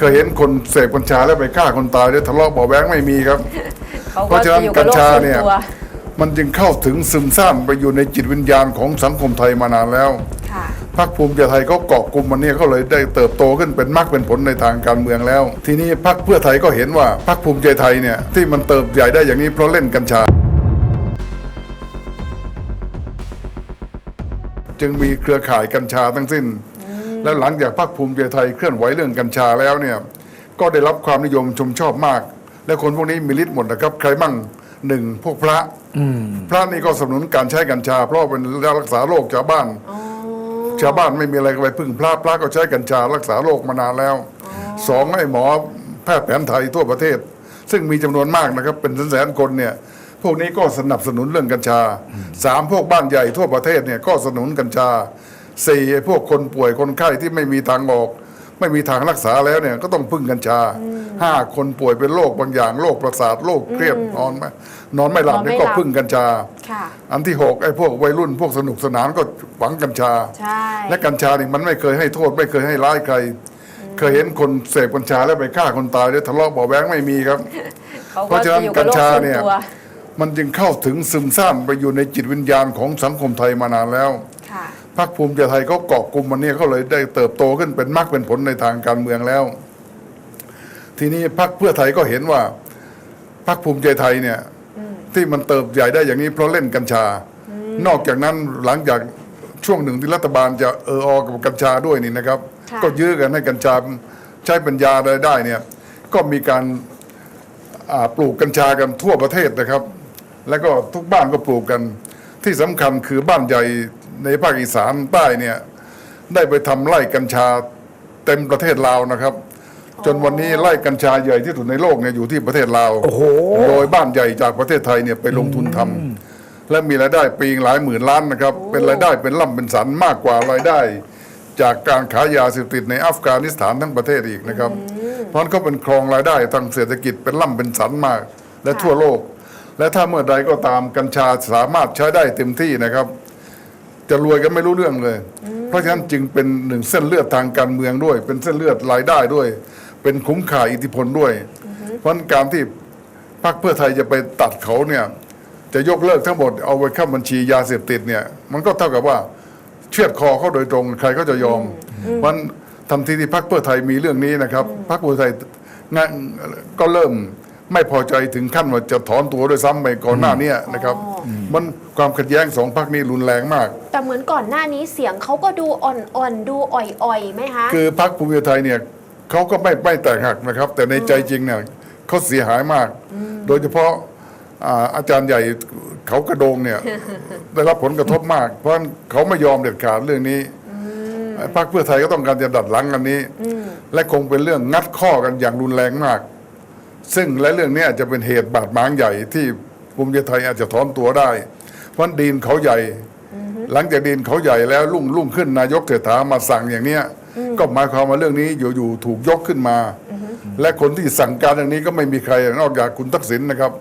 เคยเห็นคนเสพกัญชาแล้วไปฆ่าคนตายด้วยทะเลาะเบาะแว้งไม่มีครับเขาเพก็ราะฉะจะนั้นอยู่กับโลกกัญชาส่วนเนี่ยตัวมันจึงเข้าถึงซึมซ่านไปอยู่ในจิตวิญญาณของสังคมไทยมานานแล้วค่ะพรรคภูมิใจไทยเขาเกาะกลุ่มมันเนี่ยเขาเลยได้เติบโตขึ้นเป็นมรรคเป็นผลในทางการเมืองแล้ว ทีนี้พรรคเพื่อไทยก็เห็นว่าพรรคภูมิใจไทยเนี่ยที่มันเติบใหญ่ได้อย่างนี้เพราะเล่นกัญชา จึงมีเครือข่ายกัญชาทั้งสิ้น แล้วหลังจากพรรคภูมิใจไทยเคลื่อนไหวเรื่องกัญชาแล้วเนี่ยก็ได้รับความนิยมชมชอบมาก และคนพวกนี้มีฤทธิ์หมดนะครับ ใครมั่งหนึ่งพวกพระพระนี่ก็สนับสนุนการใช้กัญชา เพราะเป็นยารักษาโรคชาวบ้านชาวบ้านไม่มีอะไรก็ไปพึ่งพระพระก็ใช้กัญชารักษาโรคมานานแล้วสองไอ้หมอแพทย์แผนไทยทั่วประเทศ ซึ่งมีจำนวนมากนะครับ เป็นแสนๆคนเนี่ยพวกนี้ก็สนับสนุนเรื่องกัญชาสามพวกบ้านใหญ่ทั่วประเทศเนี่ยก็สนับสนุนกัญชา สี่ไอ้พวกคนป่วยคนไข้ที่ไม่มีทางออก ไม่มีทางรักษาแล้วเนี่ยก็ต้องพึ่งกัญชาห้าคนป่วยเป็นโรคบางอย่างโรคประสาทโรคเครียดนอนไม่นอนไม่หลับนอนไม่นี่ก็หลับพึ่งกัญชา ค่ะ อันที่หกไอ้พวกวัยรุ่นพวกสนุกสนานก็หวังกัญชา ใช่ และกัญชานี่มันไม่เคยให้โทษไม่เคยให้ร้ายใคร เคยเห็นคนเสพกัญชาแล้วไปฆ่าคนตายด้วยทะเลาะเบาะแว้งไม่มีครับ เขาเพก็ราะฉะจะนั้นอยู่กับโลกกัญชาส่วนเนี่ย ตัวมันจึงเข้าถึงซึมซ่านไปอยู่ในจิตวิญญาณของสังคมไทยมานานแล้วค่ะพ รรคภูมิใจไทยเขาเกาะกลุ่มมันเนี่ยเขาเลยได้เติบโตขึ้นเป็นมรรคเป็นผลในทางการเมืองแล้ว ทีนี้พรรคเพื่อไทยก็เห็นว่าพรรคภูมิใจไทยเนี่ยที่มันเติบใหญ่ได้อย่างนี้เพราะเล่นกัญชา นอกจากนั้นหลังจากช่วงหนึ่งที่รัฐบาลจะเอออกับกัญชาด้วยนี่นะครับค่ะก็ยื้อกันให้กัญชาใช้ปัญญาได้ได้เนี่ย ก็มีการอ่าปลูกกัญชากันทั่วประเทศนะครับ แล้วก็ทุกบ้านก็ปลูกกันที่สำคัญคือบ้านใหญ่ ในภาคอีสานใต้เนี่ยได้ไปทำไร่กัญชาเต็มประเทศลาวนะครับ จนวันนี้ไร่กัญชาใหญ่ที่สุดในโลกเนี่ยอยู่ที่ประเทศลาวโอ้โห โดยบ้านใหญ่จากประเทศไทยเนี่ยไปลงทุนทำและมีรายได้ปีหลายหมื่นล้านนะครับ เป็นรายได้เป็นล่ำเป็นสันมากกว่ารายได้ จากการขายยาเสพติดในอัฟกานิสถานทั้งประเทศอีกนะครับ เพราะฉะนั้นเขาเป็นครองรายได้ทางเศรษฐกิจเป็นล่ำเป็นสันมาก และทั่วโลก และถ้าเมื่อใดก็ตามกัญชาสามารถใช้ได้เต็มที่นะครับ จะรวยกันไม่รู้เรื่องเลย เพราะฉะนั้นจึงเป็นหนึ่งเส้นเลือดทางการเมืองด้วย เป็นเส้นเลือดรายได้ด้วย เป็นคุ้มค่าอิทธิพลด้วย เพราะฉะนั้นการที่พรรคเพื่อไทยจะไปตัดเขาเนี่ยจะยกเลิกทั้งหมดเอาไว้เข้าบัญชียาเสพติดเนี่ยมันก็เท่ากับว่าเชือดคอเขาโดยตรงใครก็จะยอมเพราะฉะนั้นทันทีที่พรรคเพื่อไทยมีเรื่องนี้นะครับพรรคเพื่อไทยงั้นก็เริ่ม ไม่พอใจถึงขั้นว่าจะถอนตัวด้วยซ้ำไปก่อนหน้าเนี้นะครับ มันความขัดแย้งสองพรรคนี้รุนแรงมาก แต่เหมือนก่อนหน้านี้เสียงเขาก็ดูอ่อนๆ ดูอ่อยๆไหมคะคือพรรคภูมิใจไทยเนี่ยเขาก็ไม่ไม่แตกหักนะครับ แต่ในใจจริงเนี่ยเขาเสียหายมาก โดยเฉพาะอ่าอาจารย์ใหญ่เขากระโดงเนี่ยได้รับผลกระทบมาก เพราะฉะนั้นเขาไม่ยอมเด็ดขาดเรื่องนี้พรรคเพื่อไทยก็ต้องการจะดัดหลังอันนี้ และคงเป็นเรื่องงัดข้อกันอย่างรุนแรงมาก ซึ่งและเรื่องนี้อาจจะเป็นเหตุบาดหมางใหญ่ที่ภูมิใจไทยอาจจะถอนตัวได้ เพราะดีนเขาใหญ่ หลังจากดีนเขาใหญ่แล้วรุ่งรุ่งขึ้นนายกเศรษฐามาสั่งอย่างเนี้ยก็หมายความว่าเรื่องนี้อยู่ๆถูกยกขึ้นมา และคนที่สั่งการเรื่องนี้ก็ไม่มีใครนอกจากคุณทักษิณนะครับ